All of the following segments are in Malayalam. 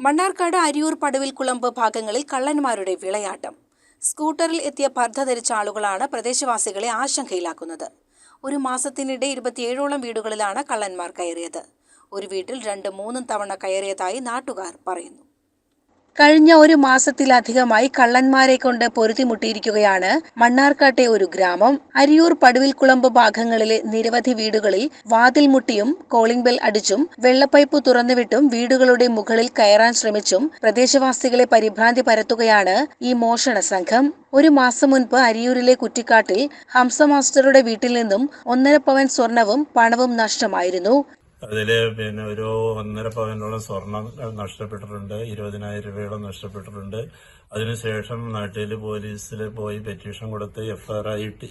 മണ്ണാർക്കാട് അരിയൂർ പടുവിൽ കുളമ്പ് ഭാഗങ്ങളിൽ കള്ളന്മാരുടെ വിളയാട്ടം. സ്കൂട്ടറിൽ എത്തിയ പർദ്ധ ധരിച്ച ആളുകളാണ് പ്രദേശവാസികളെ ആശങ്കയിലാക്കുന്നത്. ഒരു മാസത്തിനിടെ ഇരുപത്തിയേഴോളം വീടുകളിലാണ് കള്ളന്മാർ കയറിയത്. ഒരു വീട്ടിൽ രണ്ടും മൂന്നും തവണ കയറിയതായി നാട്ടുകാർ പറയുന്നു. കഴിഞ്ഞ ഒരു മാസത്തിലധികമായി കള്ളന്മാരെ കൊണ്ട് പൊരുതിമുട്ടിയിരിക്കുകയാണ് മണ്ണാർക്കാട്ടെ ഒരു ഗ്രാമം. അരിയൂർ പടുവിൽക്കുളമ്പ് ഭാഗങ്ങളിലെ നിരവധി വീടുകളിൽ വാതിൽ മുട്ടിയും കോളിംഗ് ബെൽ അടിച്ചും വെള്ളപ്പൈപ്പ് തുറന്നുവിട്ടും വീടുകളുടെ മുകളിൽ കയറാൻ ശ്രമിച്ചും പ്രദേശവാസികളെ പരിഭ്രാന്തി പരത്തുകയാണ് ഈ മോഷണ സംഘം. ഒരു മാസം മുൻപ് അരിയൂരിലെ കുറ്റിക്കാട്ടിൽ ഹംസ മാസ്റ്ററുടെ വീട്ടിൽ നിന്നും ഒന്നര പവൻ സ്വർണവും പണവും നഷ്ടമായിരുന്നു. അതിൽ പിന്നെ ഒരു ഒന്നര പവനോളം സ്വർണം നഷ്ടപ്പെട്ടിട്ടുണ്ട്. ഇരുപതിനായിരം രൂപയോളം നഷ്ടപ്പെട്ടിട്ടുണ്ട്. അതിനുശേഷം നാട്ടിൽ പോലീസിൽ പോയി പെറ്റീഷൻ കൊടുത്ത് എഫ്ഐആർ ആയിട്ട്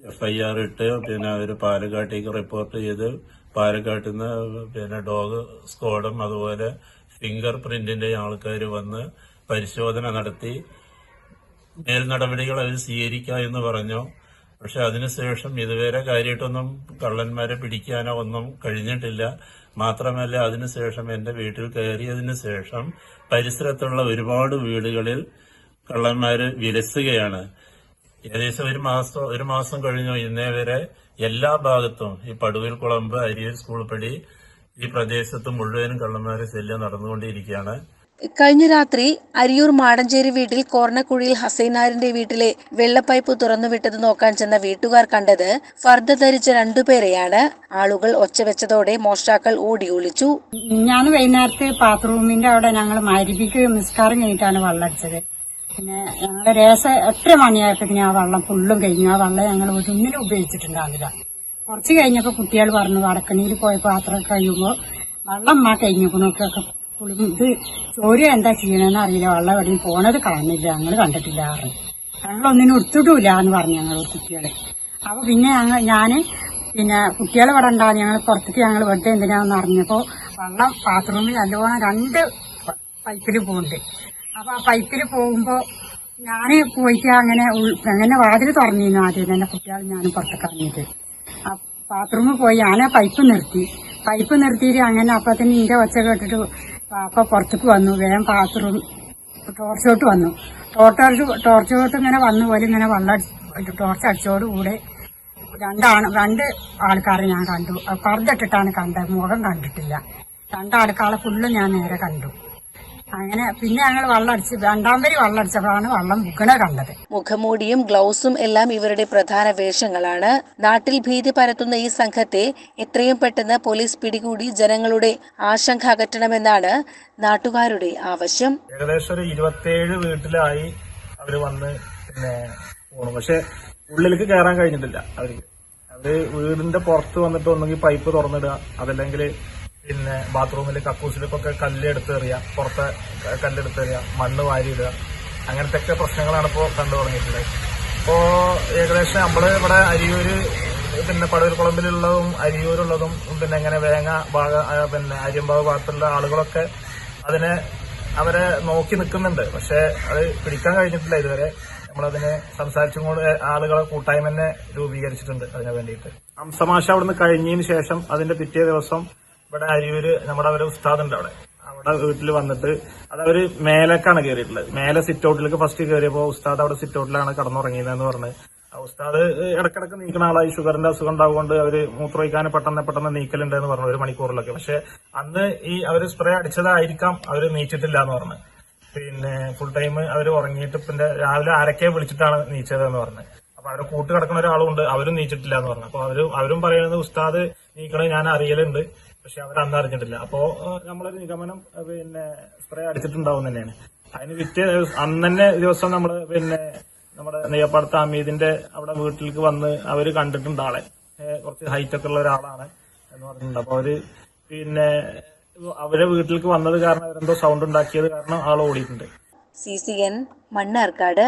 എഫ്ഐആർ ഇട്ട് പിന്നെ അവർ പാലക്കാട്ടേക്ക് റിപ്പോർട്ട് ചെയ്ത് പാലക്കാട്ടിൽ നിന്ന് പിന്നെ ഡോഗ് സ്ക്വാഡും അതുപോലെ ഫിംഗർ പ്രിന്റിന്റെ ആൾക്കാർ വന്ന് പരിശോധന നടത്തി. മേൽ നടപടികൾ അവർ സ്വീകരിക്കാം എന്ന് പറഞ്ഞു. പക്ഷെ അതിനുശേഷം ഇതുവരെ കാര്യമായിട്ടൊന്നും കള്ളന്മാരെ പിടിക്കാനോ ഒന്നും കഴിഞ്ഞിട്ടില്ല. മാത്രമല്ല അതിനുശേഷം എന്റെ വീട്ടിൽ കയറിയതിനു ശേഷം പരിസരത്തുള്ള ഒരുപാട് വീടുകളിൽ കള്ളന്മാർ വിലസുകയാണ്. ഏകദേശം ഒരു മാസം ഒരു മാസം കഴിഞ്ഞു. ഇന്നേ വരെ എല്ലാ ഭാഗത്തും ഈ പടുവിൽ കുളമ്പ് അരിയൂർ സ്കൂൾ പടി ഈ പ്രദേശത്ത് മുഴുവനും കള്ളന്മാരെ ശല്യം നടന്നുകൊണ്ടിരിക്കുകയാണ്. കഴിഞ്ഞ രാത്രി അരിയൂർ മാടഞ്ചേരി വീട്ടിൽ കോർണക്കുഴിയിൽ ഹസൈനാരിന്റെ വീട്ടിലെ വെള്ളപ്പൈപ്പ് തുറന്നുവിട്ടത് നോക്കാൻ ചെന്ന വീട്ടുകാർ കണ്ടത് ഫർദ ധരിച്ച രണ്ടുപേരെയാണ് ആളുകൾ ഒച്ചവെച്ചതോടെ മോഷ്ടാക്കൾ ഓടി ഒളിച്ചു. ഞാൻ വൈകുന്നേരത്തെ ബാത്റൂമിന്റെ അവിടെ ഞങ്ങൾ മരിപ്പിക്കുകയും നിസ്കാരം കഴിഞ്ഞിട്ടാണ് വെള്ളടിച്ചത് പിന്നെ ഞങ്ങൾ രേസ എത്ര മണിയായപ്പോഴത്തേക്കും ആ വെള്ളം ഫുള്ളും കഴിഞ്ഞു. ആ വെള്ളം ഞങ്ങൾ ഒന്നിനും ഉപയോഗിച്ചിട്ടുണ്ടാവില്ല കുറച്ച് കഴിഞ്ഞപ്പോൾ കുട്ടികൾ പറഞ്ഞു വടക്കണിയിൽ പോയ പാത്രം കഴിയുമ്പോൾ വെള്ളം മാ കഴിഞ്ഞപ്പോ കുളി ഇത് ചോര എന്താ ചെയ്യണമെന്ന് അറിയില്ല. വെള്ളം എവിടെയും പോണത് കാണുന്നില്ല. ഞങ്ങൾ കണ്ടിട്ടില്ല പറഞ്ഞു. ഞങ്ങളൊന്നിനും എടുത്തിട്ടില്ല എന്ന് പറഞ്ഞു ഞങ്ങൾ കുട്ടികളെ. അപ്പൊ പിന്നെ ഞങ്ങൾ ഞാൻ പിന്നെ കുട്ടികളെ ഇവിടെ ഉണ്ടാകും ഞങ്ങൾ പുറത്തേക്ക് ഞങ്ങൾ വെറുതെ എന്തിനാന്ന് അറിഞ്ഞപ്പോ വെള്ളം ബാത്റൂമിൽ നല്ലോണം രണ്ട് പൈപ്പിൽ പോകുന്നുണ്ട് അപ്പൊ ആ പൈപ്പിൽ പോകുമ്പോ ഞാൻ പോയിട്ട് അങ്ങനെ അങ്ങനെ വാതിൽ തുറന്നിരുന്നു ആദ്യം തന്നെ കുട്ടികൾ ഞാൻ പുറത്തേക്ക് അറിഞ്ഞത് ആ ബാത്റൂമിൽ പോയി. ഞാൻ പൈപ്പ് നിർത്തി. പൈപ്പ് നിർത്തിയിട്ട് അങ്ങനെ അപ്പൊ തന്നെ ഇന്റെ ഒച്ച കേട്ടിട്ട് അപ്പൊ പുറത്തേക്ക് വന്നു. വേഗം ബാത്റൂം ടോർച്ചോട്ട് വന്നു. ടോർച്ച് ടോർച്ചോട്ട് ഇങ്ങനെ വന്നു പോലെ ഇങ്ങനെ വെള്ളം ടോർച്ച് അടിച്ചോട് കൂടെ രണ്ടാണ് രണ്ട് ആൾക്കാരെ ഞാൻ കണ്ടു. പറഞ്ഞിട്ടിട്ടാണ് കണ്ടത്. മുഖം കണ്ടിട്ടില്ല. രണ്ടാൾക്കാളെ ഫുള്ള് ഞാൻ നേരെ കണ്ടു. അങ്ങനെ പിന്നെ ഞങ്ങൾ വെള്ളം അടിച്ച് രണ്ടാം പേര് വെള്ളം അടിച്ചപ്പോഴാണ് വെള്ളം മുക്കണ കണ്ടത്. മുഖമൂടിയും ഗ്ലൗസും എല്ലാം ഇവരുടെ പ്രധാന വേഷങ്ങളാണ്. നാട്ടിൽ ഭീതി പരത്തുന്ന ഈ സംഘത്തെ എത്രയും പെട്ടെന്ന് പോലീസ് പിടികൂടി ജനങ്ങളുടെ ആശങ്ക അകറ്റണമെന്നാണ് നാട്ടുകാരുടെ ആവശ്യം. ഏകദേശം ഒരു ഇരുപത്തിയേഴ് വീട്ടിലായി അവർ വന്ന് പിന്നെ പോണു. പക്ഷെ ഉള്ളിലേക്ക് കയറാൻ കഴിഞ്ഞിട്ടില്ല അവർക്ക് അവർ വീടിന്റെ പുറത്ത് വന്നിട്ട് ഒന്നെങ്കിൽ പൈപ്പ് തുറന്നിടുക അതല്ലെങ്കിൽ പിന്നെ ബാത്റൂമിൽ കക്കൂസിലൊക്കെ കല്ല് എടുത്ത് എറിയുക പുറത്തെ കല്ലെടുത്ത് എറിയുക മണ്ണ് വാരിയിടുക അങ്ങനത്തെ ഒക്കെ പ്രശ്നങ്ങളാണ് ഇപ്പോൾ കണ്ടു തുടങ്ങിയിട്ടുള്ളത്. ഇപ്പോൾ ഏകദേശം നമ്മൾ ഇവിടെ അരിയൂര് പിന്നെ പടൂർക്കുളമ്പിലുള്ളതും അരിയൂരുള്ളതും പിന്നെ ഇങ്ങനെ വേങ്ങ ഭാഗ പിന്നെ അരിയമ്പാവ് ഭാഗത്തുള്ള ആളുകളൊക്കെ അതിനെ അവരെ നോക്കി നിൽക്കുന്നുണ്ട് പക്ഷെ അത് പിടിക്കാൻ കഴിഞ്ഞിട്ടില്ല ഇതുവരെ. നമ്മളതിനെ സംസാരിച്ചും കൂടെ ആളുകളെ കൂട്ടായ്മ തന്നെ രൂപീകരിച്ചിട്ടുണ്ട് അതിനു വേണ്ടിയിട്ട്. അംസമാശ അവിടുന്ന് കഴിഞ്ഞതിന് ശേഷം അതിന്റെ പിറ്റേ ദിവസം ഇവിടെ അരിയൂര് നമ്മുടെ ഒരു ഉസ്താദ് ഉണ്ട് അവിടെ. അവിടെ വീട്ടിൽ വന്നിട്ട് അത് അവർ മേലേക്കാണ് കയറിയിട്ടുള്ളത് മേലെ സിറ്റ് ഔട്ടിലേക്ക് ഫസ്റ്റ് കയറിയപ്പോ ഉസ്താദ് അവിടെ സിറ്റ് ഔട്ടിലാണ് കടന്നുറങ്ങിയതെന്ന് പറഞ്ഞ്. ഉസ്താദ് ഇടക്കിടക്ക് നീക്കുന്ന ആളായി. ഷുഗറിന്റെ അസുഖം ഉണ്ടാവുകൊണ്ട് അവർ മൂത്രമൊഴിക്കാൻ പെട്ടെന്ന് പെട്ടെന്ന് നീക്കലുണ്ട് എന്ന് പറഞ്ഞു ഒരു മണിക്കൂറിലൊക്കെ. പക്ഷെ അന്ന് ഈ അവർ സ്പ്രേ അടിച്ചതായിരിക്കാം അവർ നീച്ചിട്ടില്ല എന്ന് പറഞ്ഞു. പിന്നെ ഫുൾ ടൈം അവർ ഉറങ്ങിയിട്ട് പിന്നെ രാവിലെ ആരൊക്കെ വിളിച്ചിട്ടാണ് നീച്ചതെന്ന് പറഞ്ഞത് അപ്പൊ അവരെ കൂട്ട് കിടക്കുന്ന ഒരാളുണ്ട് അവരും നീച്ചിട്ടില്ല എന്ന് പറഞ്ഞു. അപ്പൊ അവരും അവരും പറയുന്നത് ഉസ്താദ് നീക്കണത് ഞാൻ അറിയലുണ്ട്. പക്ഷെ അവർ അന്ന് അറിഞ്ഞിട്ടില്ല അപ്പോ നമ്മളൊരു നിഗമനം പിന്നെ സ്പ്രേ അടിച്ചിട്ടുണ്ടാവും തന്നെയാണ്. അതിന് വിറ്റ് അന്ന് തന്നെ ദിവസം നമ്മൾ പിന്നെ നമ്മുടെ നെയ്യപ്പാടത്ത് അമീദിന്റെ അവിടെ വീട്ടിലേക്ക് വന്ന് അവർ കണ്ടിട്ടുണ്ട് ആളെ. കുറച്ച് ഹൈറ്റ് ഒക്കെ ഉള്ള ഒരാളാണ് എന്ന് പറഞ്ഞിട്ടുണ്ട്. അപ്പൊ അവർ പിന്നെ അവരെ വീട്ടിലേക്ക് വന്നത് കാരണം അവരെന്തോ സൗണ്ട് ഉണ്ടാക്കിയത് കാരണം ആൾ ഓടിയിട്ടുണ്ട്. C C N Mannarkkad